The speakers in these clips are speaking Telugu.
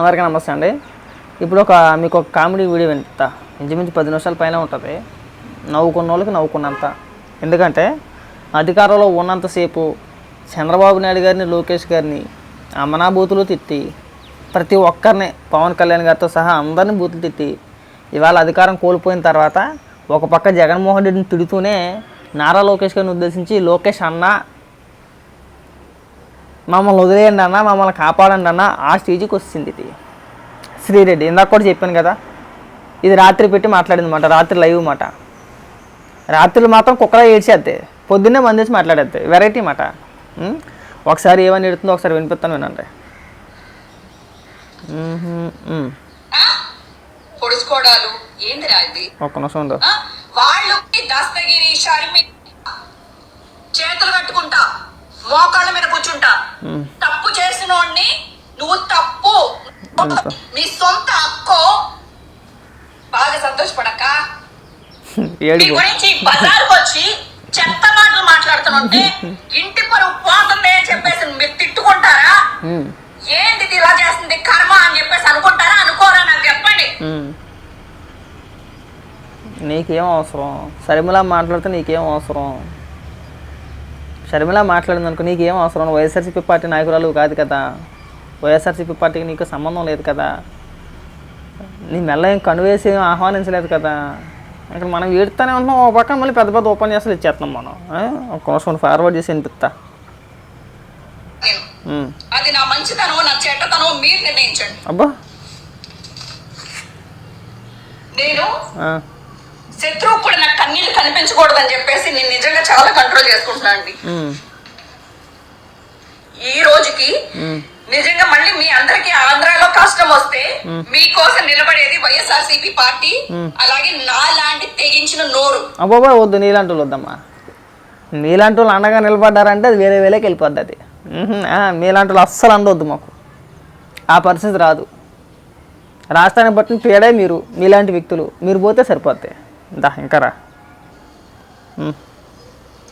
అందరికీ నమస్తే అండి. ఇప్పుడు ఒక మీకు ఒక కామెడీ వీడియో వింటా. ఇంచుమించు పది నిమిషాల పైన ఉంటుంది. నవ్వుకున్న వాళ్ళకి నవ్వుకున్నంత. ఎందుకంటే అధికారంలో ఉన్నంతసేపు చంద్రబాబు నాయుడు గారిని లోకేష్ గారిని అమనా బూతులు తిట్టి ప్రతి ఒక్కరిని పవన్ కళ్యాణ్ గారితో సహా అందరిని బూతులు తిట్టి ఇవాళ అధికారం కోల్పోయిన తర్వాత ఒక పక్క జగన్మోహన్ రెడ్డిని తిడుతూనే నారా లోకేష్ గారిని ఉద్దేశించి లోకేష్ అన్న మమ్మల్ని వదిలేయండి అన్న మమ్మల్ని కాపాడండి అన్న ఆ స్టేజ్కి వచ్చింది ఇది. శ్రీరెడ్డి ఇందాక కూడా చెప్పాను కదా ఇది రాత్రి పెట్టి మాట్లాడింది మాట రాత్రి లైవ్ మాట. రాత్రులు మాత్రం కుక్కలా ఏడ్చేద్ది. పొద్దున్నే మందేసి మాట్లాడేద్ది. వెరైటీ మాట? ఒకసారి ఏమని ఎడుతుందో ఒకసారి వినిపిస్తాను వినండి? పొడుచుకోవడాలు ఏందిరా ఇది? ఒక్క నిమిషం? వాళ్ళు దస్తగిరి షర్మి చేతులు కట్టుకుంటా. మోకాళ్ళ మీద కూర్చుంటా. తప్పు చేసినోడిని నువ్వు తప్పు? నీ సొంత అక్కో. బాగా సంతోషపడక. మీ గురించి బజార్కి వచ్చి చెత్త మాటలు మాట్లాడుతుంటే ఇంటి పరువు పోతుంది అని చెప్పేసి మీరు తిట్టుకుంటారా? ఏంది ఇది ఇలా చేస్తుంది? కర్మ అని చెప్పేసి అనుకుంటారా? అనుకోరా నాకు చెప్పండి. నీకేం అవసరం? షర్మిల మాట్లాడితే నీకేం అవసరం? షర్మిల మాట్లాడింది అనుకో నీకేం అవసరం? వైఎస్ఆర్సీపీ పార్టీ నాయకురాలు కాదు కదా. వైఎస్ఆర్సీపీ పార్టీకి నీకు సంబంధం లేదు కదా. నీ మెల్ల ఏం కనువేసి ఏం ఆహ్వానించలేదు కదా. ఇక్కడ మనం ఏడుతానే ఉంటున్నాం. ఒక పక్కన మళ్ళీ పెద్ద పెద్ద ఉపన్యాసాలు ఇచ్చేస్తున్నాం మనం? ఒక ఫార్వర్డ్ చేసి వినిపిస్తా. అది నా మంచితనం నా చెడ్డతనం మీరు నిర్ణయించండి. అబ్బా. నేను. శత్రువు కూడా నాకు కన్నీళ్ళు కనిపించకూడదని చెప్పేసి నేను నిజంగా చాలా కంట్రోల్ చేసుకుంటున్నాను అండి. ఈ రోజుకి. నిజంగా మళ్ళీ మీ అందరికి ఆంధ్రాలో కష్టం వస్తే మీకోసం నిలబడేది వైఎస్ఆర్సీపీ పార్టీ అలాగే నా లాంటి తెగించిన నోరు. అబ్బాబా వద్దు నీలాంటి వద్దమ్మా. నీలాంటి వాళ్ళు అండగా నిలబడ్డారంటే అది వేరే వేలేకి వెళ్ళిపోద్ది అది. మీలాంటి వాళ్ళు అస్సలు అందొద్దు మాకు. ఆ పరిస్థితి రాదు. రాష్ట్రాన్ని బట్టిన పేడే మీరు మీలాంటి వ్యక్తులు. మీరు పోతే సరిపోతాయి దా ఇంకా రా. మ్.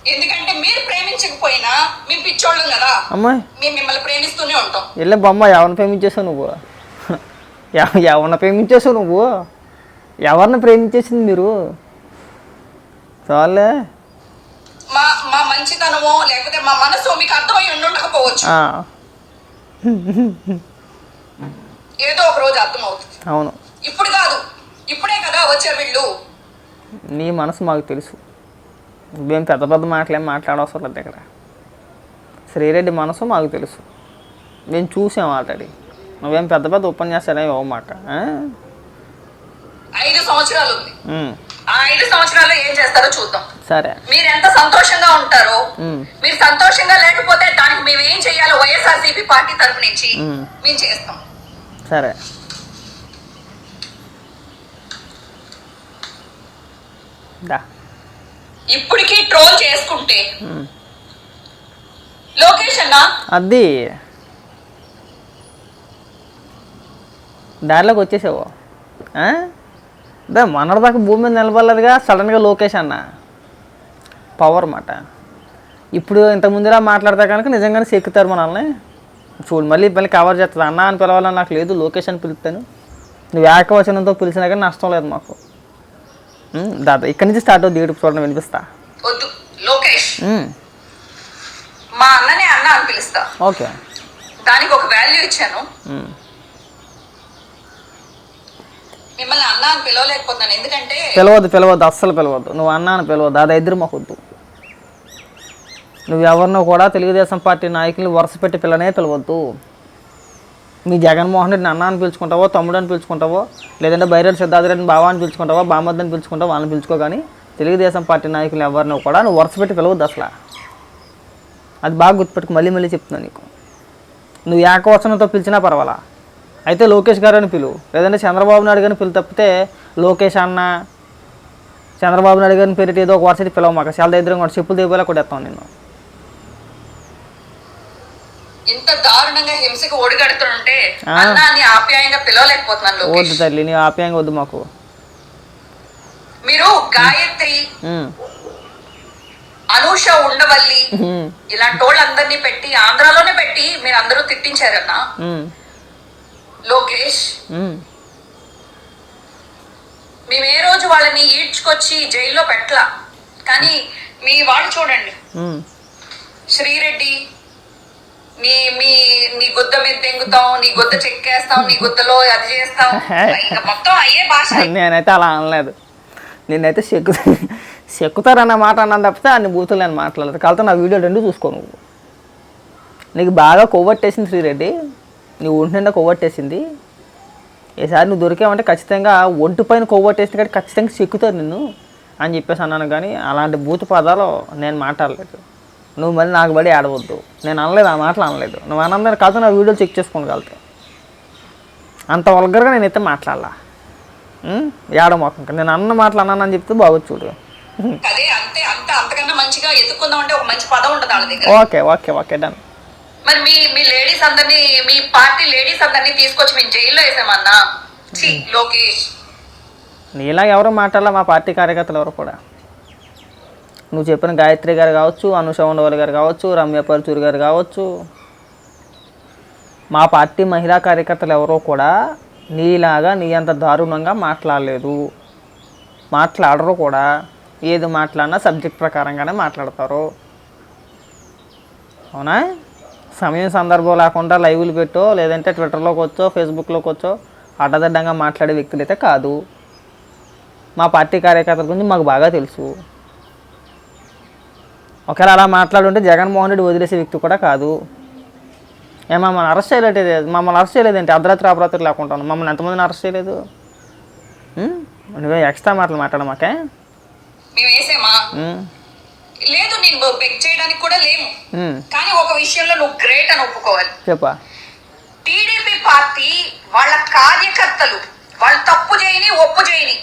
ఎందుకంటే మీరు ప్రేమించకపోయినా మేము పిచ్చోళ్ళం కదా. అమ్మాయి. మేము మిమ్మల్ని ప్రేమిస్తూనే ఉంటాం. వెళ్ళే బొమ్మ ఎవరిని ప్రేమించేసావు నువ్వు? ఎవ- ఎవరిని ప్రేమించేసావు నువ్వు? ఎవరిని ప్రేమించేసింది మీరు? చాలే. మా మా మంచితనమో లేకపోతే మా మనసు మీకు అర్థమై ఉండకపోవచ్చు. ఏదో ఒక రోజు అర్థమవుతుంది. అవును. ఇప్పుడు కాదు. ఇప్పుడే కదా వచ్చే వీళ్ళు. నీ మనసు మాకు తెలుసు. నువ్వేం పెద్ద పెద్ద మాటలేం మాట్లాడవసరం లేదు ఇక్కడ. శ్రీరెడ్డి మనసు మాకు తెలుసు. మేము చూసాం ఆల్రెడీ. నువ్వేం పెద్ద పెద్ద ఉపన్యాసాలు ఏమి మాట ఐదు సంవత్సరాలు ఆ ఐదు సంవత్సరాల్లో ఏం చేస్తారో చూద్దాం. సరే. మీరు ఎంత సంతోషంగా ఉంటారో మీరు సంతోషంగా లేకపోతే దానికి మేము ఏం చేయాలో వైఎస్ఆర్సీపీ పార్టీ తరపు నుంచి మ్మ్. మేము చేస్తాం. సరే. ఇప్పటికీ ట్రోల్ చేసుకుంటే. లోకేష్ అన్న? అది. దారిలోకి వచ్చేసావు. మొన్నటిదాకా భూమి మీద నిలబడలేదుగా సడన్గా లోకేష్ అన్న. పవర్ మాట. ఇప్పుడు ఇంత ముందులా మాట్లాడితే కనుక నిజంగానే చెక్కుతారు మనల్ని. చూడు మళ్ళీ మళ్ళీ కవర్ చేస్తుంది. అన్న అని పిలవాలని నాకు లేదు లోకేష్ అని పిలుస్తాను. నువ్వు ఏకవచనంతో పిలిచినా కానీ నష్టం లేదు మాకు. దాదా ఇక్కడి నుంచి స్టార్ట్ అవుతుంది ఏడుపు చూడండి వినిపిస్తా? వద్దు లోకేష్. మా అన్ననే అన్న అని పిలుస్తా. ఓకే. దానికి ఒక వాల్యూ ఇచ్చాను. మిమ్మల్ని అన్న అని పిలవలేకపోతున్నాను. ఎందుకంటే పిలవద్దు పిలవద్దు అస్సలు పిలవద్దు. నువ్వు అన్నా అని పిలవద్దు. అది ఇద్దరు మాకు వద్దు. నువ్వు ఎవరినో కూడా తెలుగుదేశం పార్టీ నాయకులు వరుస పెట్టి పిల్లనే పిలవద్దు. మీ జగన్మోహన్ రెడ్డిని అన్న అని పిలుచుకుంటావో తమ్ముడు అని పిలుచుకుంటావో లేదంటే బైరెడ్డి సిద్ధార్థరెడ్డిని బావా అని పిలుచుకుంటావో బామద్దని పిలుచుకుంటావో వాళ్ళని పిలుచుకో కానీ తెలుగుదేశం పార్టీ నాయకులు ఎవరినో కూడా నువ్వు వరుస పెట్టి పిలవద్దు అసలు. అది బాగా గుర్తుపెట్టుకు మళ్ళీ మళ్ళీ చెప్తున్నాను నీకు. నువ్వు ఏకవచనంతో పిలిచినా పర్వాలా? అయితే లోకేష్ గారు అని పిలువు లేదంటే చంద్రబాబు నాయుడు గారిని పిలు తప్పితే లోకేష్ అన్న చంద్రబాబు నాయుడు గారిని పేరిటి ఏదో ఒక వరుసటి పిలవ మాకు చాలా దగ్గర కూడా చెప్పులు దిగిపోయేలా కొట్టేస్తాం నేను ఇంత దారుణంగా హింసకు ఒడిగడుతుంటే ఆ. అన్న అని ఆప్యాయంగా పిలవలేకపోతున్నాను వద్దు తల్లి నీ ఆప్యాయంగా వద్దు మాకు. మీరు గాయత్రి అనూష ఉండవల్లి ఇలాంటి వాళ్ళందరినీ పెట్టి ఆంధ్రాలోనే పెట్టి మీరు అందరూ తిట్టించారన్న. లోకేష్ మేము ఏ రోజు వాళ్ళని ఈడ్చుకొచ్చి జైల్లో పెట్టలా? కానీ మీ వాళ్ళు చూడండి. శ్రీరెడ్డి నీ మీ నీ గుద్ద మీద తెంగుతాం నీ గుద్ద చెక్కేస్తాం నీ గుద్దలో అది చేస్తాం. ఇంకా మొత్తం అయ్యే భాష. నేనైతే అలా అనలేదు. నేనైతే చెక్కు చెక్కుతారన్న మాట అన్నాను తప్పితే అన్ని బూతులు నేను మాట్లాడలేదు. కాకపోతే నా వీడియో రెండు చూసుకో నువ్వు. నీకు బాగా కొవ్వట్టేసింది శ్రీరెడ్డి. నీ ఒంటి నిండా కొవ్వట్టేసింది. ఈసారి నువ్వు దొరికావంటే ఖచ్చితంగా ఒంటి పైన కొవ్వట్టేసింది కాబట్టి ఖచ్చితంగా చెక్కుతారు నిన్ను అని చెప్పేసి అన్నాను కానీ అలాంటి బూతు పదాలు నేను మాట్లాడలేదు. నువ్వు మళ్ళీ నాకు బడి ఆడవద్దు. నేను అనలేదు ఆ మాటలు అనలేదు. నువ్వు అనందని కాదు నా వీడియో చెక్ చేసుకోగలుగుతా అంత వల్గర్గా నేనైతే మాట్లాడాలా. ఏడ మొత్తం నేను అన్న మాటలు అన్నానని చెప్తే బాగోదు చూడు. Okay okay okay done. మరి మీ మీ లేడీస్ అందరినీ మీ పార్టీ లేడీస్ అందరినీ తీసుకొచ్చి మేము జైల్లో వేసామన్నా? లోకేష్. నీలా ఎవరు మాట్లాడాల మా పార్టీ కార్యకర్తలు ఎవరు కూడా? నువ్వు చెప్పిన గాయత్రి గారు కావచ్చు అనుష ఉండవల్లి గారు కావచ్చు రమ్య పరచూరి గారు కావచ్చు మా పార్టీ మహిళా కార్యకర్తలు ఎవరో కూడా నీలాగా నీ అంత దారుణంగా మాట్లాడలేదు. మాట్లాడరు కూడా. ఏది మాట్లాడినా సబ్జెక్ట్ ప్రకారంగానే మాట్లాడతారు. అవునా? సమయం సందర్భం లేకుండా లైవ్లు పెట్టో లేదంటే ట్విట్టర్లోకి వచ్చో ఫేస్బుక్లోకి వచ్చో అడ్డదడ్డంగా మాట్లాడే వ్యక్తులైతే కాదు. మా పార్టీ కార్యకర్తల గురించి మాకు బాగా తెలుసు. ఒకవేళ అలా మాట్లాడుంటే జగన్మోహన్ రెడ్డి వదిలేసే వ్యక్తి కూడా కాదు ఏ మమ్మల్ని అరెస్ట్ చేయలేదు మమ్మల్ని అరెస్ట్ చేయలేదంటే అర్ధరాత్రి అపరాత్రి లేకుండా. మమ్మల్ని ఎంతమందిని అరెస్ట్ చేయలేదు? నువ్వే ఎక్స్ట్రా మాటలు మాట్లాడమాకే? లేదు నేను బెగ్ చేయడానికి కూడా లేము. కానీ ఒక విషయంలో నువ్వు గ్రేట్ అని ఒప్పుకోవాలి చెప్పా టీడీపీ పార్టీ వాళ్ళ కార్యకర్తలు వాళ్ళు తప్పు చేయని ఒప్పు చేయని.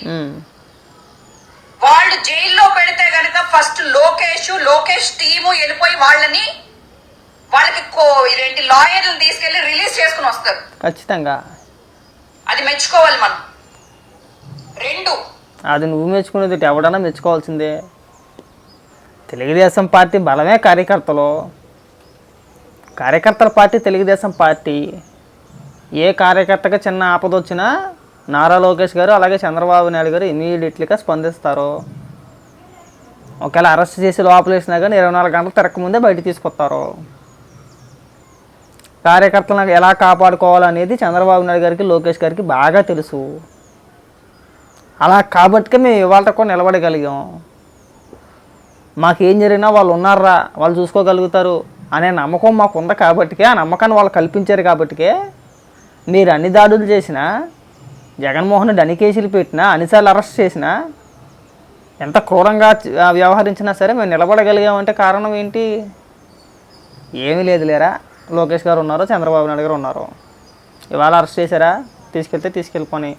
వాళ్ళు జైల్లో పెడితే గనక ఫస్ట్ లోకేష్ లోకేష్ టీము వెళ్ళిపోయి వాళ్ళని వాళ్ళకి కో- ఇదేంటి లాయర్లు తీసుకెళ్ళి రిలీజ్ చేసుకుని వస్తారు. ఖచ్చితంగా. అది మెచ్చుకోవాలి మనం. రెండు. అది నువ్వు మెచ్చుకునేది ఎవడన్నా మెచ్చుకోవాల్సిందే. తెలుగుదేశం పార్టీ బలమే కార్యకర్తలు. కార్యకర్తల పార్టీ తెలుగుదేశం పార్టీ. ఏ కార్యకర్తకి చిన్న ఆపద వచ్చినా నారా లోకేష్ గారు అలాగే చంద్రబాబు నాయుడు గారు ఇమీడియట్లీగా స్పందిస్తారు? ఒకవేళ అరెస్ట్ చేసి లోపలేసినా కానీ ఇరవై నాలుగు గంటలు తిరగకముందే బయట తీసుకొస్తారు? కార్యకర్తలను ఎలా కాపాడుకోవాలనేది చంద్రబాబు నాయుడు గారికి లోకేష్ గారికి బాగా తెలుసు. అలా కాబట్టి మేము ఇవాళ కూడా నిలబడగలిగాం. మాకేం జరిగినా వాళ్ళు ఉన్నారా వాళ్ళు చూసుకోగలుగుతారు అనే నమ్మకం మాకు ఉంది కాబట్టికే ఆ నమ్మకాన్ని వాళ్ళు కల్పించారు కాబట్టికే మీరు అన్ని దాడులు చేసినా జగన్మోహన్ రెడ్డి అన్ని కేసులు పెట్టినా అన్నిసార్లు అరెస్ట్ చేసినా ఎంత క్రూరంగా వ్యవహరించినా సరే మేము నిలబడగలిగామంటే కారణం ఏంటి? ఏమీ లేదు లేరా? లోకేష్ గారు ఉన్నారు చంద్రబాబు నాయుడు గారు ఉన్నారు. ఇవాళ అరెస్ట్ చేశారా? తీసుకెళ్తే తీసుకెళ్ళిపోని.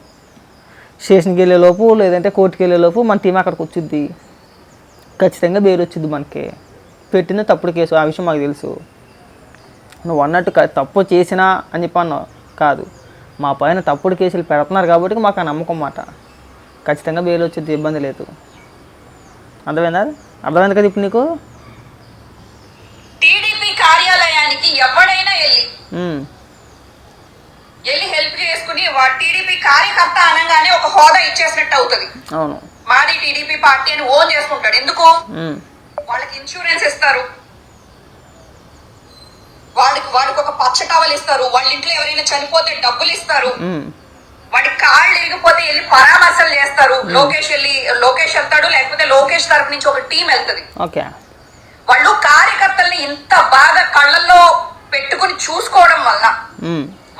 స్టేషన్కి వెళ్ళే లోపు లేదంటే కోర్టుకి వెళ్ళే లోపు మన టీం అక్కడికి వచ్చింది ఖచ్చితంగా బెయిల్ వచ్చింది మనకి. పెట్టింది తప్పుడు కేసు ఆ విషయం మాకు తెలుసు. నువ్వు అన్నట్టు తప్పు చేసినా అని చెప్పి అన్నావు. కాదు. మా పైన తప్పుడు కేసులు పెడుతున్నారు కాబట్టి మాకు ఆ నమ్మకం మాట. ఖచ్చితంగా బెయిల్ వచ్చింది ఇబ్బంది లేదు. అర్థమైందా? అర్థమైంది కదా ఇప్పుడు నీకు? టీడీపీ కార్యాలయానికి ఎవడైనా వెళ్ళి వెళ్ళి హెల్ప్ చేసుకుని టీడీపీ కార్యకర్త అనగానే ఒక హోదా ఇచ్చేసినట్టు అవుతుంది. అవును. మాది టీడీపీ పార్టీ అని ఓన్ చేసుకుంటాడు. ఎందుకు? వాళ్ళకి ఇన్సూరెన్స్ ఇస్తారు వాళ్ళకి టవల్ ఇస్తారు. వాళ్ళ ఇంట్లో ఎవరైనా చనిపోతే డబ్బులు ఇస్తారు. వాడి కాళ్ళు ఇరిగిపోతే వెళ్ళి పరామర్శలు చేస్తారు. లోకేష్ వెళ్ళి లోకేష్ వెళ్తాడు లేకపోతే లోకేష్ తరపు నుంచి ఒక టీం వెళ్తది. ఓకే. వాళ్ళు కార్యకర్తల్ని ఇంత బాగా కళ్ళల్లో పెట్టుకుని చూసుకోవడం వల్ల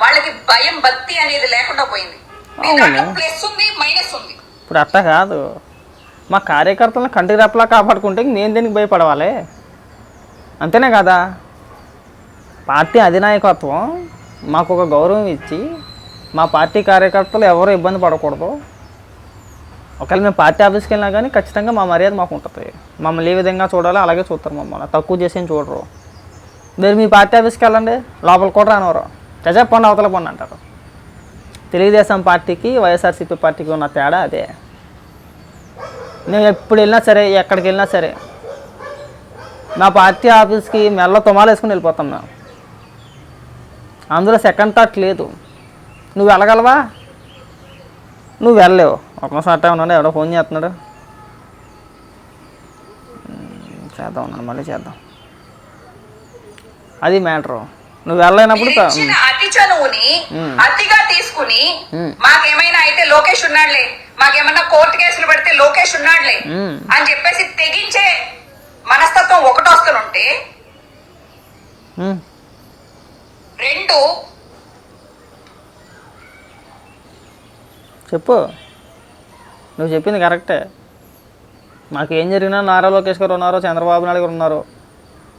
వాళ్ళకి భయం భక్తి అనేది లేకుండా పోయింది. ప్లస్ ఉంది మైనస్ ఉంది. ఇప్పుడు అట్లా కాదు. మా కార్యకర్తలను కంటికి రెప్పలా కాపాడుకుంటే నేను దేనికి భయపడవాలి? అంతేనే కదా? పార్టీ అధినాయకత్వం మాకు ఒక గౌరవం ఇచ్చి మా పార్టీ కార్యకర్తలు ఎవరు ఇబ్బంది పడకూడదు. ఒకవేళ మేము పార్టీ ఆఫీస్కి వెళ్ళినా కానీ ఖచ్చితంగా మా మర్యాద మాకు ఉంటుంది. మమ్మల్ని ఏ విధంగా చూడాలో అలాగే చూస్తారు మమ్మల్ని. తక్కువ చేసేం చూడరు. మీరు మీ పార్టీ ఆఫీస్కి వెళ్ళండి లోపల కూడా రానివ్వరు. చచ్చా పండు అవతల పండు అంటారు. తెలుగుదేశం పార్టీకి వైఎస్ఆర్సీపీ పార్టీకి ఉన్న తేడా అదే. మేము ఎప్పుడు వెళ్ళినా సరే ఎక్కడికి వెళ్ళినా సరే నా పార్టీ ఆఫీస్కి మెల్ల తుమాలు వేసుకుని వెళ్ళిపోతాం మేము. అందులో సెకండ్ థాట్ లేదు. నువ్వు వెళ్ళగలవా? నువ్వు వెళ్ళలేవు. ఒక నిమిషం అట్టే ఉన్నాడు ఎవడో ఫోన్ చేస్తున్నాడు. చేద్దాం ఉన్నాను మళ్ళీ చేద్దాం. అది మ్యాటరు నువ్వు వెళ్ళలేనప్పుడు అతి చనువుని. అతిగా తీసుకుని. మాకేమైనా అయితే లోకేష్ ఉన్నాడులే. మాకేమన్నా కోర్టు కేసులు పెడితే లోకేష్ ఉన్నాడులే. అని చెప్పేసి తెగించే మనస్తత్వం ఒకటి చెప్పు. నువ్వు చెప్పింది కరెక్టే. మాకు ఏం జరిగినా నారా లోకేష్ గారు ఉన్నారు చంద్రబాబు నాయుడు గారు ఉన్నారు.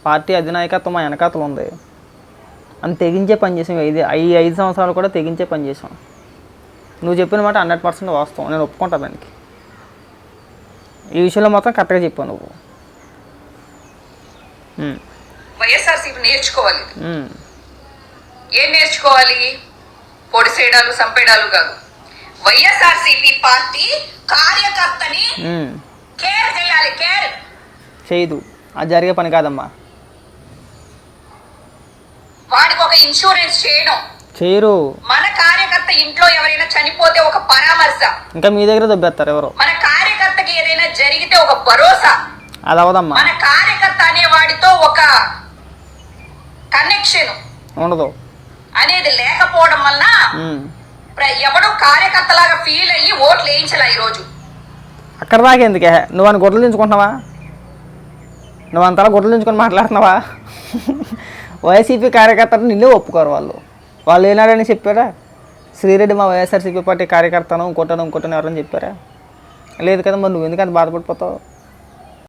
పార్టీ అధినాయకత్వం మా వెనకాతలు ఉంది. అని తెగించే పని చేసాం. ఐదు ఈ ఐదు సంవత్సరాలు కూడా తెగించే పని చేసాం. నువ్వు చెప్పిన మాట హండ్రెడ్ పర్సెంట్ వాస్తవం. నేను ఒప్పుకుంటా దానికి. ఈ విషయంలో మాత్రం కరెక్ట్గా చెప్పావు నువ్వు. వైఎస్ఆర్సీపీ నేర్చుకోవాలి. ఏం నేర్చుకోవాలి? పొడిసేయడాలు సంపేడాలు కాదు. వైఎస్ఆర్సీపీ పార్టీ కార్యకర్తని. కేర్ చేయాలి కేర్. చేయదు. అది జరిగే పని కాదమ్మా. వాడికి ఒక ఇన్సూరెన్స్ చేయడం. చేయరు. మన కార్యకర్త ఇంట్లో ఎవరైనా చనిపోతే ఒక పరామర్శ. ఇంకా మీ దగ్గర దొబ్బేస్తారు ఎవరు. మన కార్యకర్తకి ఏదైనా జరిగితే ఒక భరోసా. అది అవదమ్మా మన కార్యకర్త అనేవాడితో ఒక కనెక్షన్ ఉండదు. అనేది లేకపోవడం వలన ఎవడు కార్యకర్తలాగా ఫీల్ అయ్యి ఓట్లు వేయించాల ఈరోజు. అక్కడ దాకా ఎందుకే? నువ్వు అని గొడ్డలు దించుకుంటున్నావా? నువ్వు అంతలా గొడ్డలు దించుకొని మాట్లాడుతున్నావా? వైసీపీ కార్యకర్తలు నిన్నే ఒప్పుకోరు వాళ్ళు. వాళ్ళు ఏనాడని చెప్పారా? శ్రీరెడ్డి మా వైఎస్ఆర్సీపీ పార్టీ కార్యకర్తను ఇంకోటను ఇంకోటను ఎవరని చెప్పారా? లేదు కదా మరి నువ్వు ఎందుకంత బాధపడిపోతావు?